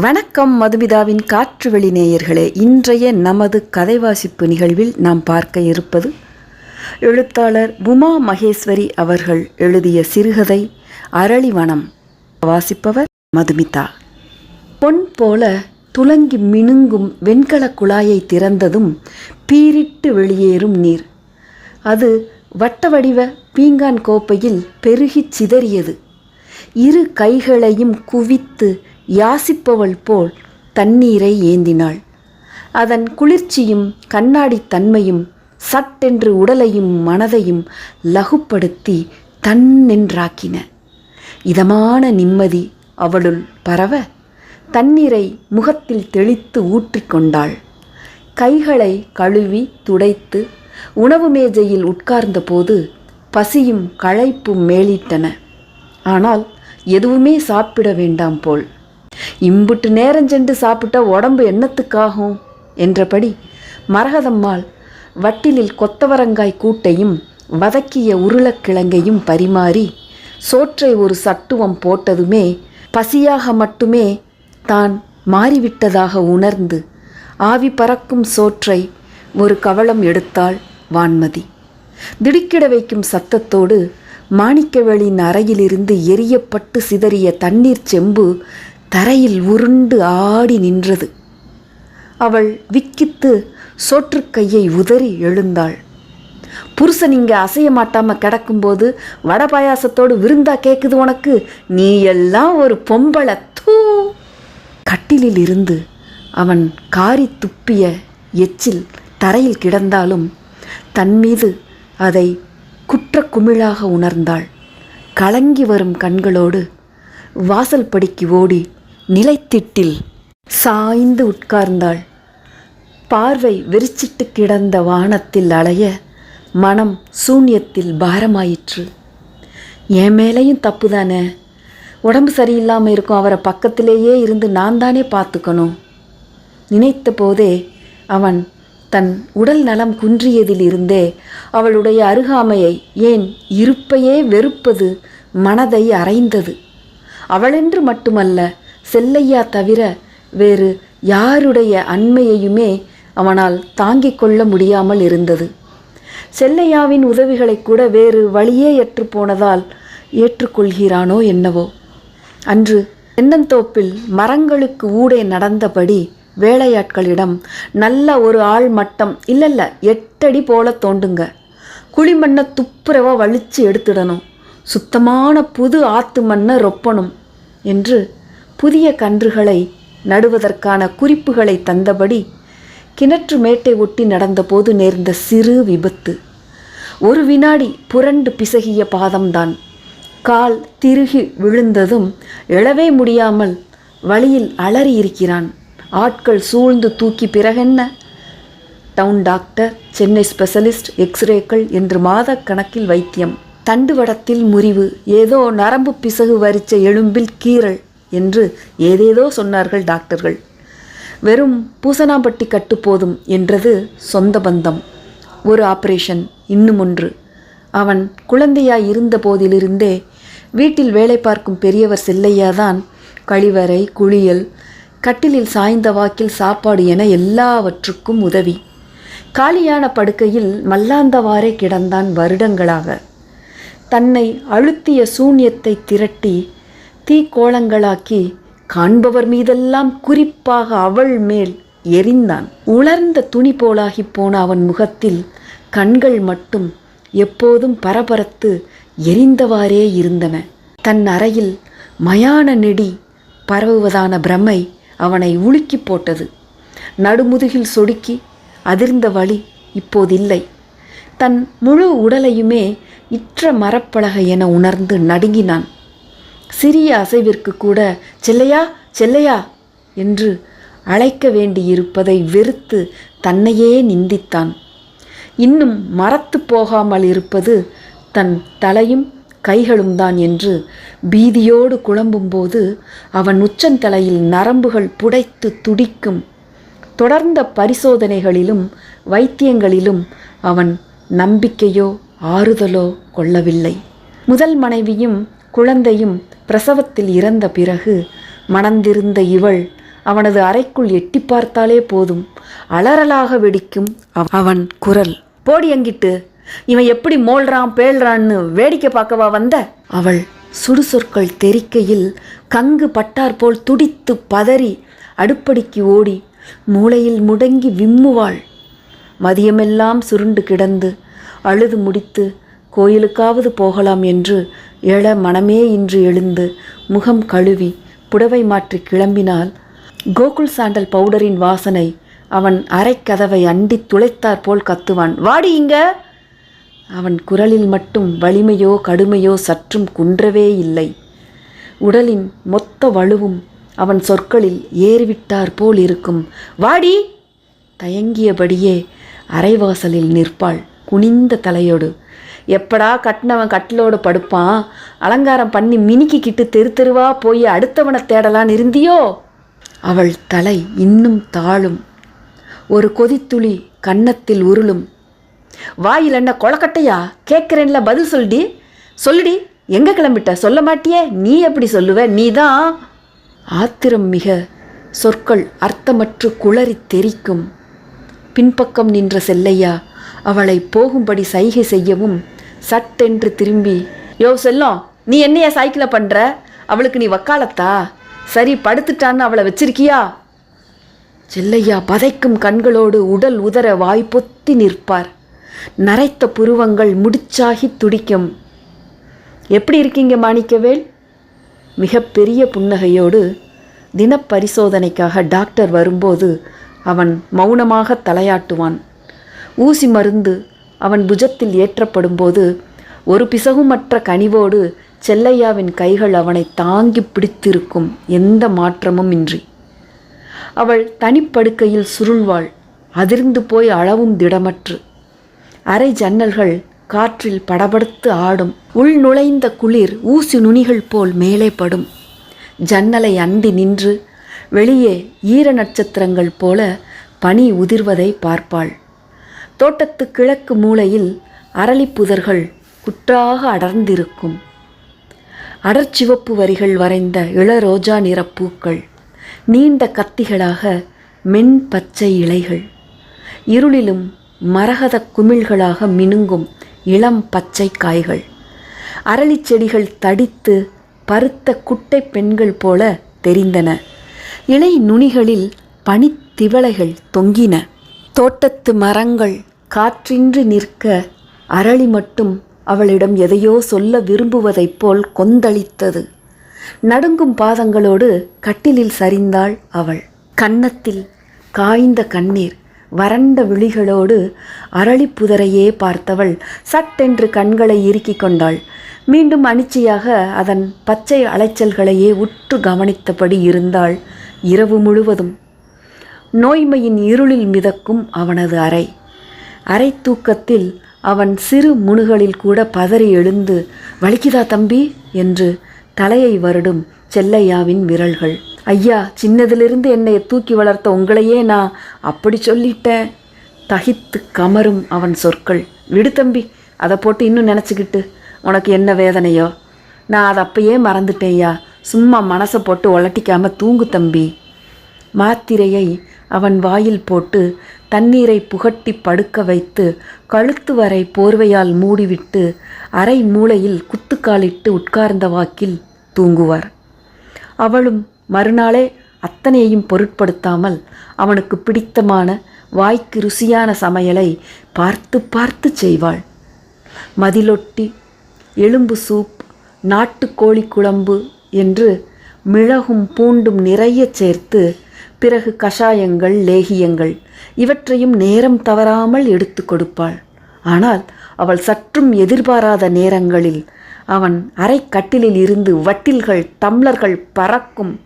வணக்கம் மதுமிதாவின் காற்று வெளி நேயர்களே. இன்றைய நமது கதை வாசிப்பு நிகழ்வில் நாம் பார்க்க இருப்பது எழுத்தாளர் உமா மகேஸ்வரி அவர்கள் எழுதிய சிறுகதை அரளிவனம். வாசிப்பவர் மதுமிதா. பொன் போல துலங்கி மினுங்கும் வெண்கலக் குழாயை திறந்ததும் பீரிட்டு வெளியேறும் நீர். அது வட்ட வடிவ பீங்கான் கோப்பையில் பெருகிச் சிதறியது. இரு கைகளையும் குவித்து யாசிப்பவள் போல் தண்ணீரை ஏந்தினாள். அதன் குளிர்ச்சியும் கண்ணாடித் தன்மையும் சட்டென்று உடலையும் மனதையும் லகுப்படுத்தி தன்னென்றாக்கின இதமான நிம்மதி அவளுள் பரவ தண்ணீரை முகத்தில் தெளித்து ஊற்றிக்கொண்டாள் கைகளை கழுவி துடைத்து உணவு மேஜையில் உட்கார்ந்தபோது பசியும் களைப்பும் மேலிட்டன. ஆனால் எதுவுமே சாப்பிட வேண்டாம் போல் இம்புட்டு நேரம் சென்று சாப்பிட்டா உடம்பு என்னத்துக்காகும்? என்றபடி மரகதம்மாள் வட்டிலில் கொத்தவரங்காய் கூட்டையும் வதக்கிய உருளைக்கிழங்கையும் பரிமாறி சோற்றை ஒரு சட்டுவம் போட்டதுமே பசியாக மட்டுமே தான் மாறிவிட்டதாக உணர்ந்து ஆவி பறக்கும் சோற்றை ஒரு கவளம் எடுத்தாள் வான்மதி. திடுக்கிட வைக்கும் சத்தத்தோடு மாணிக்கவேளின் அறையிலிருந்து எரியப்பட்டு சிதறிய தண்ணீர் செம்பு தரையில் உருண்டு ஆடி நின்றது. அவள் விக்கித்து சோற்றுக்கையை உதறி எழுந்தாள். புருஷன் இங்கே அசைய மாட்டாம கிடக்கும்போது வட பாயாசத்தோடு விருந்தா கேட்குது உனக்கு? நீ எல்லாம் ஒரு பொம்பளை தூ. கட்டிலில் இருந்து அவன் காரி துப்பிய எச்சில் தரையில் கிடந்தாலும் தன் மீது அதை குற்ற குமிழாக உணர்ந்தாள். கலங்கி வரும் கண்களோடு வாசல் படிக்கு ஓடி நிலைத்திட்டில் சாய்ந்து உட்கார்ந்தாள். பார்வை வெறிச்சிட்டு கிடந்த வானத்தில் அலைய மனம் சூன்யத்தில் பாரமாயிற்று. என் மேலேயும் தப்பு தானே உடம்பு சரியில்லாமல் இருக்கும் அவரை பக்கத்திலேயே இருந்து நான் தானே பார்த்துக்கணும். நினைத்த போதே அவன் தன் உடல் நலம் குன்றியதிலிருந்தே அவளுடைய அருகாமையை ஏன் இருப்பையே வெறுப்பது மனதை அறைந்தது. அவளென்று மட்டுமல்ல செல்லையா தவிர வேறு யாருடைய அண்மையையுமே அவனால் தாங்கிக் கொள்ள முடியாமல் இருந்தது. செல்லையாவின் உதவிகளை கூட வேறு வழியே ஏற்று போனதால் ஏற்றுக்கொள்கிறானோ என்னவோ. அன்று தென்னந்தோப்பில் மரங்களுக்கு ஊடே நடந்தபடி வேலையாட்களிடம் நல்ல ஒரு ஆள் மட்டம் இல்லைல்ல எட்டடி போல தோண்டுங்க. குழிமண்ணை துப்புரவாக வலிச்சு எடுத்துடணும். சுத்தமான புது ஆத்து மண்ணை ரொப்பணும் என்று புதிய கன்றுகளை நடுவதற்கான குறிப்புகளை தந்தபடி கிணற்று மேட்டை ஒட்டி நடந்தபோது நேர்ந்த சிறு விபத்து. ஒரு வினாடி புரண்டு பிசகிய பாதம்தான். கால் திருகி விழுந்ததும் எழவே முடியாமல் வழியில் அலறி இருக்கிறான் ஆட்கள் சூழ்ந்து தூக்கி பிறகென்ன? டவுன் டாக்டர் சென்னை ஸ்பெஷலிஸ்ட் எக்ஸ்ரேக்கள் என்று மாத கணக்கில் வைத்தியம். தண்டுவடத்தில் முறிவு ஏதோ நரம்பு பிசகு வரிச்ச எலும்பில் கீறல். என்று ஏதேதோ சொன்னார்கள் டாக்டர்கள். வெறும் பூசனாம்பட்டி கட்டு போதும் என்றது சொந்த பந்தம். ஒரு ஆபரேஷன் இன்னும் ஒன்று. அவன் குழந்தையாய் இருந்த போதிலிருந்தே வீட்டில் வேலை பார்க்கும் பெரியவர் செல்லையாதான் கழிவறை குளியல் கட்டிலில் சாய்ந்த வாக்கில் சாப்பாடு என எல்லாவற்றுக்கும் உதவி. காலியான படுக்கையில் மல்லாந்தவாறே கிடந்தான் வருடங்களாக. தன்னை அழுத்திய சூன்யத்தை திரட்டி தீக்கோளங்களாக்கி காண்பவர் மீதெல்லாம் குறிப்பாக அவள் மேல் எரிந்தான். உலர்ந்த துணி போலாகி போன அவன் முகத்தில் கண்கள் மட்டும் எப்போதும் பரபரத்து எரிந்தவாறே இருந்தன. தன் அறையில் மயான நெடி பரவுவதான பிரமை அவனை உலுக்கி போட்டது. நடுமுதுகில் சொடுக்கி அதிர்ந்த வழி இப்போதில்லை. தன் முழு உடலையுமே இற்ற மரப்பலகை என உணர்ந்து நடுங்கினான். சிறிய அசைவிற்கு கூட செல்லையா செல்லையா என்று அழைக்க வேண்டியிருப்பதை வெறுத்து தன்னையே நிந்தித்தான். இன்னும் மரத்து போகாமல் இருப்பது தன் தலையும் கைகளும் தான் என்று பீதியோடு குழம்பும்போது அவன் உச்சந்தலையில் நரம்புகள் புடைத்து துடிக்கும். தொடர்ந்த பரிசோதனைகளிலும் வைத்தியங்களிலும் அவன் நம்பிக்கையோ ஆறுதலோ கொள்ளவில்லை. முதல் மனைவியும் குழந்தையும் பிரசவத்தில் இறந்த பிறகு மணந்திருந்த இவள் அவனது அறைக்குள் எட்டி பார்த்தாலே போதும். அலறலாக வெடிக்கும் அவன் குரல். போடி அங்கிட்டு. இவன் எப்படி மோள்றான் பேழ்றான்னு வேடிக்கை பார்க்கவா வந்த? அவள் சுடுசொற்கள் தெரிக்கையில் கங்கு பட்டார் போல் துடித்து பதறி அடுப்படிக்கு ஓடி மூளையில் முடங்கி விம்முவாள். மதியமெல்லாம் சுருண்டு கிடந்து அழுது முடித்து கோயிலுக்காவது போகலாம் என்று எழ மனமே இன்று எழுந்து முகம் கழுவி புடவை மாற்றி கிளம்பினால் கோகுல் சாண்டல் பவுடரின் வாசனை அவன் அரைக்கதவை அண்டித் துளைத்தாற் போல் கத்துவான். வாடி இங்க! அவன் குரலில் மட்டும் வலிமையோ கடுமையோ சற்றும் குன்றவே இல்லை. உடலின் மொத்த வலுவும் அவன் சொற்களில் ஏறிவிட்டார் போல் இருக்கும். வாடி! தயங்கியபடியே அரைவாசலில் நிற்பாள் குனிந்த தலையோடு. எப்படா கட்டினவன் கட்டிலோடு படுப்பான்? அலங்காரம் பண்ணி மினுக்கிக்கிட்டு தெரு தெருவா போய் அடுத்தவனை தேடலான்னு இருந்தியோ? அவள் தலை இன்னும் தாழும். ஒரு கொதித்துளி கன்னத்தில் உருளும். வாயில் என்ன கொழக்கட்டையா? கேட்குறேன்ல பதில் சொல்லிடி சொல்லுடி எங்கே கிளம்பிட்ட? சொல்ல மாட்டியே? நீ எப்படி சொல்லுவ? நீ தான் ஆத்திரம் மிக சொற்கள் அர்த்தமற்று குளறி தெரிக்கும். பின்பக்கம் நின்ற செல்லையா? அவளை போகும்படி சைகை செய்யவும் சட்டென்று திரும்பி யோ செல்லம் நீ என்னையா சைக்கிளை பண்ணுற அவளுக்கு நீ வக்காலத்தா? சரி படுத்துட்டான்னு அவளை வச்சிருக்கியா? செல்லையா பதைக்கும் கண்களோடு உடல் உதற வாய் பொத்தி நிற்பார். நரைத்த புருவங்கள் முடிச்சாகி துடிக்கும். எப்படி இருக்கீங்க மாணிக்கவேல்? மிகப்பெரிய புன்னகையோடு தினப்பரிசோதனைக்காக டாக்டர் வரும்போது அவன் மௌனமாக தலையாட்டுவான். ஊசி மருந்து அவன் புஜத்தில் ஏற்றப்படும்போது ஒரு பிசகுமற்ற கனிவோடு செல்லையாவின் கைகள் அவனை தாங்கி பிடித்திருக்கும் எந்த மாற்றமும் இன்றி. அவள் தனிப்படுக்கையில் சுருள்வாள் அதிர்ந்து போய் அளவும் திடமற்று. அரை ஜன்னல்கள் காற்றில் படபடுத்து ஆடும் உள் நுழைந்த குளிர் ஊசி நுனிகள் போல் மேலே படும். ஜன்னலை அண்டி நின்று வெளியே ஈர நட்சத்திரங்கள் போல பனி உதிர்வதை பார்ப்பாள். தோட்டத்து கிழக்கு மூலையில் அரளிப்புதர்கள் குற்றாக அடர்ந்திருக்கும். அடர்ச்சிவப்பு வரிகள் வரைந்த இளரோஜா நிற பூக்கள் நீண்ட கத்திகளாக மென் பச்சை இலைகள். இருளிலும் மரகத குமிழ்களாக மினுங்கும் இளம் பச்சை காய்கள். அரளி செடிகள் தடித்து பருத்த குட்டை பெண்கள் போல தெரிந்தன. இலை நுனிகளில் பனித்திவளைகள் தொங்கின. தோட்டத்து மரங்கள் காற்றின்றி நிற்க அரளி மட்டும் அவளிடம் எதையோ சொல்ல விரும்புவதைப் போல் கொந்தளித்தது. நடுங்கும் பாதங்களோடு கட்டிலில் சரிந்தாள் அவள். கன்னத்தில் காய்ந்த கண்ணீர் வறண்ட விழிகளோடு அரளிப்புதரையே பார்த்தவள் சட்டென்று கண்களை இறுக்கிக் கொண்டாள். மீண்டும் அனிச்சையாக அதன் பச்சை அலைச்சல்களையே உற்று கவனித்தபடி இருந்தாள் இரவு முழுவதும். நோய்மையின் இருளில் மிதக்கும் அவனது அறை. அரை தூக்கத்தில் அவன் சிறு முணுகளில் கூட பதறி எழுந்து வலிக்குதா தம்பி? என்று தலையை வருடும் செல்லையாவின் விரல்கள். ஐயா சின்னதிலிருந்து என்னை தூக்கி வளர்த்த உங்களையே நான் அப்படி சொல்லிட்டேன். தகித்து கமரும் அவன் சொற்கள். விடு தம்பி அதை போட்டு இன்னும் நினச்சிக்கிட்டு உனக்கு என்ன வேதனையோ? நான் அதை அப்பயே மறந்துட்டேயா சும்மா மனசை போட்டு உலட்டிக்காம தூங்கு தம்பி. மாத்திரையை அவன் வாயில் போட்டு தண்ணீரை புகட்டி படுக்க வைத்து கழுத்து வரை போர்வையால் மூடிவிட்டு அரை மூலையில் குத்துக்காலிட்டு உட்கார்ந்த வாக்கில் தூங்குவார். அவளும் மறுநாளே அத்தனையையும் பொருட்படுத்தாமல் அவனுக்கு பிடித்தமான வாய்க்கு ருசியான சமையலை பார்த்து பார்த்து செய்வாள். மதிலொட்டி எலும்பு சூப் நாட்டுக்கோழி குழம்பு என்று மிளகும் பூண்டும் நிறைய சேர்த்து பிறகு கஷாயங்கள் லேகியங்கள் இவற்றையும் நேரம் தவறாமல் எடுத்து கொடுப்பாள். ஆனால் அவள் சற்றும் எதிர்பாராத நேரங்களில் அவன் அரை கட்டிலில் இருந்து வட்டில்கள் டம்ளர்கள் பறக்கும்.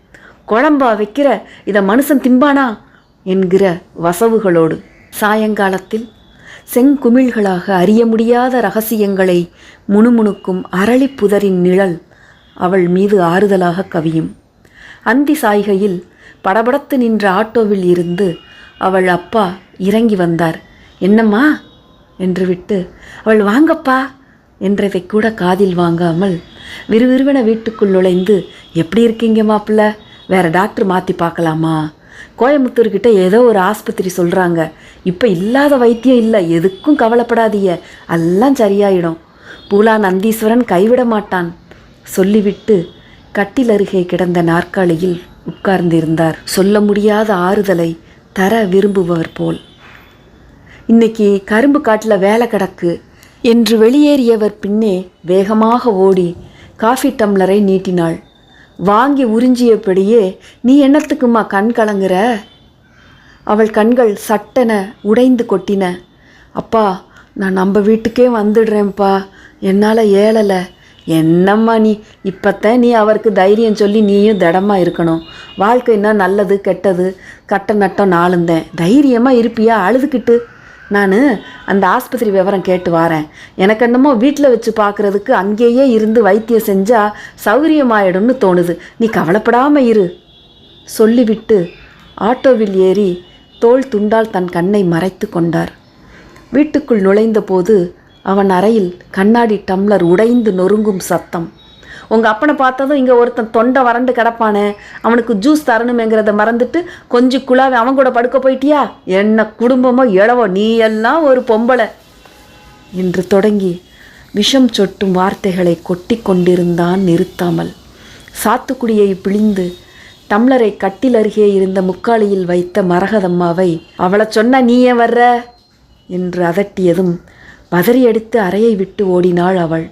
குழம்பா வைக்கிற இதை மனுஷன் திம்பானா? என்கிற வசவுகளோடு. சாயங்காலத்தில் செங்குமிழ்களாக அறிய முடியாத ரகசியங்களை முணுமுணுக்கும் அரளிப்புதரின் நிழல் அவள் மீது ஆறுதலாக கவியும். அந்தி சாய்கையில் படபடத்து நின்ற ஆட்டோவில் இருந்து அவள் அப்பா இறங்கி வந்தார். என்னம்மா? என்று விட்டு அவள் வாங்கப்பா என்றதை கூட காதில் வாங்காமல் விறுவிறுவென வீட்டுக்குள் நுழைந்து எப்படி இருக்கீங்க மாப்பிள்ள? வேற டாக்டர் மாற்றி பார்க்கலாமா? கோயம்புத்தூர்கிட்ட ஏதோ ஒரு ஆஸ்பத்திரி சொல்கிறாங்க இப்போ இல்லாத வைத்தியம் இல்லை எதுக்கும் கவலைப்படாதீய எல்லாம் சரியாயிடும். பூலா நந்தீஸ்வரன் கைவிட மாட்டான். சொல்லிவிட்டு கட்டில் அருகே கிடந்த நாற்காலியில் உட்கார்ந்திருந்தார். சொல்ல முடியாத ஆறுதலை தர விரும்புபவர் போல். இன்னைக்கு கரும்பு காட்டில் வேலை கிடக்கு. என்று வெளியேறியவர் பின்னே வேகமாக ஓடி காஃபி டம்ளரை நீட்டினாள். வாங்கி உறிஞ்சியபடியே நீ என்னத்துக்குமா கண் கலங்குற? அவள் கண்கள் சட்டென உடைந்து கொட்டின. அப்பா நான் நம்ம வீட்டுக்கே வந்துடுறேன்ப்பா. என்னால் ஏழலை என்னம்மா நீ? இப்போத்தான் நீ அவருக்கு தைரியம் சொல்லி நீயும் திடமாக இருக்கணும். வாழ்க்கைன்னா நல்லது கெட்டது? கட்ட நட்டம் நாளுந்தேன். தைரியமாக இருப்பியா? அழுதுகிட்டு. நான் அந்த ஆஸ்பத்திரி விவரம் கேட்டு வரேன். எனக்கு என்னமோ வீட்டில் வச்சு பார்க்குறதுக்கு அங்கேயே இருந்து வைத்தியம் செஞ்சால் சௌகரியமாயிடும்னு தோணுது. நீ கவலைப்படாமல் இரு. சொல்லிவிட்டு ஆட்டோவில் ஏறி தோல் துண்டால் தன் கண்ணை மறைத்து கொண்டார். வீட்டுக்குள் நுழைந்தபோது அவன் அறையில் கண்ணாடி டம்ளர் உடைந்து நொறுங்கும் சத்தம். உங்கள் அப்பனை பார்த்ததும் இங்கே ஒருத்தன் தொண்டை வறண்டு கிடப்பானே அவனுக்கு ஜூஸ் தரணுமேங்கிறத மறந்துட்டு கொஞ்சம் குழாவை அவன் கூட படுக்க போயிட்டியா? என்ன குடும்பமோ இளவோ நீ எல்லாம் ஒரு பொம்பளை. என்று தொடங்கி விஷம் சொட்டும் வார்த்தைகளை கொட்டி கொண்டிருந்தான் நிறுத்தாமல். சாத்துக்குடியை பிழிந்து டம்ளரை கட்டில் அருகே இருந்த முக்காலியில் வைத்த மரகதம்மாவை அவளை சொன்ன நீ ஏன் வர்ற? என்று அதட்டியதும் பதறியடித்து அறையை விட்டு ஓடினாள் அவள்.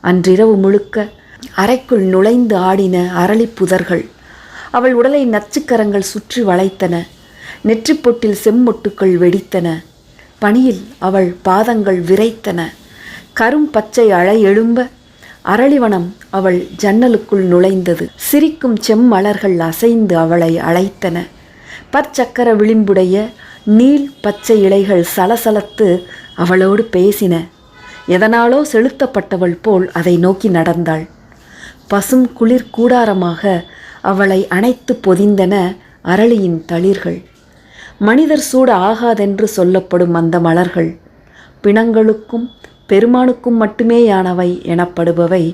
அன்றிரவு முழுக்க அறைக்குள் நுழைந்து ஆடின அரளிப் புதர்கள். அவள் உடலை நச்சுக்கரங்கள் சுற்றி வளைத்தன. நெற்றிப்பொட்டில் செம்மொட்டுக்கள் வெடித்தன. பனியில் அவள் பாதங்கள் விரைத்தன. கரும் பச்சை அலை எழும்ப அரளிவனம் அவள் ஜன்னலுக்குள் நுழைந்தது. சிரிக்கும் செம்மலர்கள் அசைந்து அவளை அழைத்தன. பற்சக்கர விளிம்புடைய நீல் பச்சை இலைகள் சலசலத்து அவளோடு பேசின. எதனாலோ செலுத்தப்பட்டவள் போல் அதை நோக்கி நடந்தாள். பசும் குளிர் கூடாரமாக அவளை அணைத்து பொதிந்தன அரளியின் தளிர்கள். மனிதர் சூட ஆகாதென்று சொல்லப்படும் அந்த மலர்கள் பிணங்களுக்கும் பெருமானுக்கும் மட்டுமேயானவை எனப்படுபவை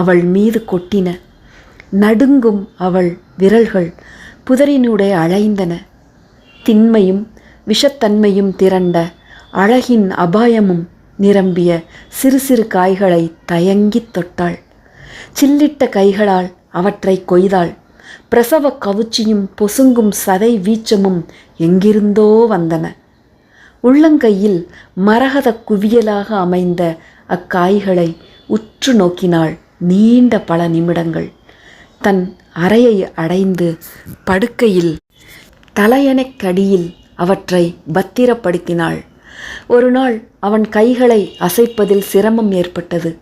அவள் மீது கொட்டின. நடுங்கும் அவள் விரல்கள் புதரினூடே அலைந்தன. திண்மையும் விஷத்தன்மையும் திரண்ட அழகின் அபாயமும் நிரம்பிய சிறு சிறு காய்களை தயங்கித் தொட்டாள். சில்லிட்ட கைகளால் அவற்றை கொய்தாள். பிரசவ கவுச்சியும் பொசுங்கும் சதை வீச்சமும் எங்கிருந்தோ வந்தன. உள்ளங்கையில் மரகத குவியலாக அமைந்த அக்காய்களை உற்று நோக்கினாள் நீண்ட பல நிமிடங்கள். தன் அறையை அடைந்து படுக்கையில் தலையணைக்கடியில் அவற்றை பத்திரப்படுத்தினாள். ஒரு நாள் அவன் கைகளை அசைப்பதில் சிரமம் ஏற்பட்டது.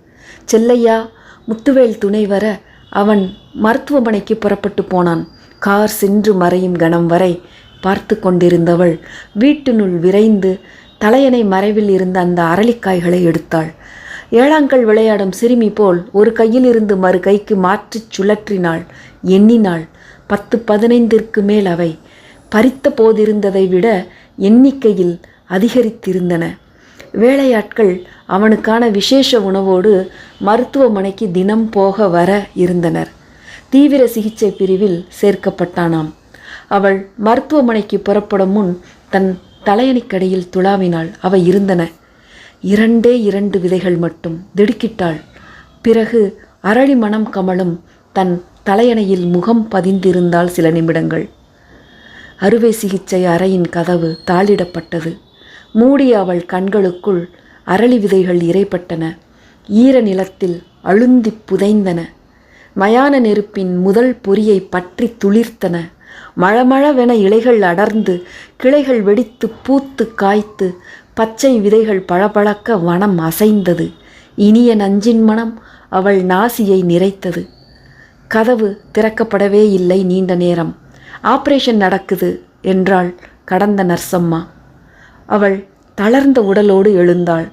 செல்லையா முத்துவேல் துணை வர அவன் மருத்துவமனைக்கு புறப்பட்டு போனான். கார் சென்று மறையும் கணம் வரை பார்த்து கொண்டிருந்தவள் வீட்டினுள் விரைந்து தலையணை மறைவில் இருந்த அந்த அரளிக்காய்களை எடுத்தாள். ஏழாங்கல் விளையாடும் சிறுமி போல் ஒரு கையில் இருந்து மறு கைக்கு மாற்றிச் சுழற்றினாள் எண்ணினாள். பத்து பதினைந்திற்கு மேல் அவை பறித்த போதிருந்ததை விட எண்ணிக்கையில் அதிகரித்திருந்தன. வேலையாட்கள் அவனுக்கான விசேஷ உணவோடு மருத்துவமனைக்கு தினம் போக வர இருந்தனர். தீவிர சிகிச்சை பிரிவில் சேர்க்கப்பட்டானாம். அவள் மருத்துவமனைக்கு புறப்படும் முன் தன் தலையணிக்கடையில் துளாவினாள் அவை இருந்தன. இரண்டே இரண்டு விதைகள் மட்டும் திடுக்கிட்டாள். பிறகு அரளி மனம் கமலும் தன் தலையணையில் முகம் பதிந்திருந்தால் சில நிமிடங்கள். அறுவை சிகிச்சை அறையின் கதவு தாளிடப்பட்டது. மூடிய அவள் கண்களுக்குள் அரளி விதைகள் இறைப்பட்டன ஈர நிலத்தில் அழுந்திப் புதைந்தன. மயான நெருப்பின் முதல் பொறியை பற்றி துளிர்த்தன. மழமழவென இலைகள் அடர்ந்து கிளைகள் வெடித்து பூத்து காய்த்து பச்சை விதைகள் பளபளக்க வனம் அசைந்தது. இனிய நஞ்சின் மனம் அவள் நாசியை நிறைத்தது. கதவு திறக்கப்படவே இல்லை நீண்ட நேரம். ஆப்ரேஷன் நடக்குது என்றாள் கடந்த நர்சம்மா. அவள் தளர்ந்த உடலோடு எழுந்தாள்.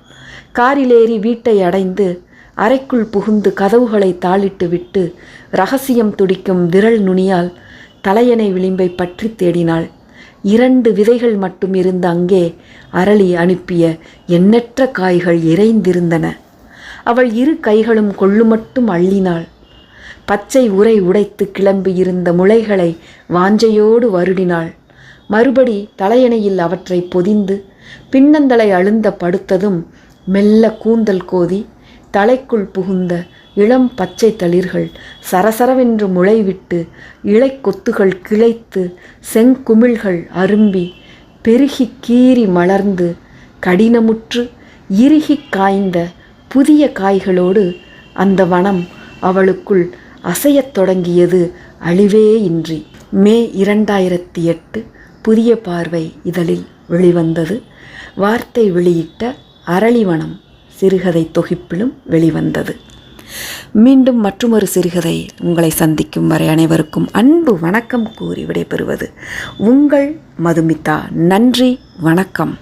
காரிலேறி வீட்டை அடைந்து அறைக்குள் புகுந்து கதவுகளை தாளிட்டு விட்டு ரகசியம் துடிக்கும் விரல் நுனியால் தலையணை விளிம்பை பற்றி தேடினாள். இரண்டு விதைகள் மட்டும் இருந்த அங்கே அரளி அனுப்பிய எண்ணற்ற காய்கள் இறைந்திருந்தன. அவள் இரு கைகளும் கொள்ளு மட்டும் அள்ளினாள். பச்சை உரை உடைத்து கிளம்பியிருந்த முளைகளை வாஞ்சையோடு வருடினாள். மறுபடி தலையணையில் அவற்றை பொதிந்து பின்னந்தலை அழுந்த படுத்ததும் மெல்ல கூந்தல் கோதி தலைக்குள் புகுந்த இளம் பச்சை தளிர்கள் சரசரவென்று முளைவிட்டு இலைக்கொத்துகள் கிளைத்து செங்குமிழ்கள் அரும்பி பெருகி கீறி மலர்ந்து கடினமுற்று இறுகிக் காய்ந்த புதிய காய்களோடு அந்த வனம் அவளுக்குள் அசையத் தொடங்கியது அழிவே இன்றி. மே இரண்டாயிரத்தி எட்டு புதிய பார்வை இதழில் வெளிவந்தது. வார்த்தை வெளியிட்ட அரளிவனம் சிறுகதை தொகுப்பிலும் வெளிவந்தது. மீண்டும் மற்றொரு சிறுகதை உங்களை சந்திக்கும் வரை அனைவருக்கும் அன்பு வணக்கம் கூறி விடைபெறுவது உங்கள் மதுமிதா. நன்றி வணக்கம்.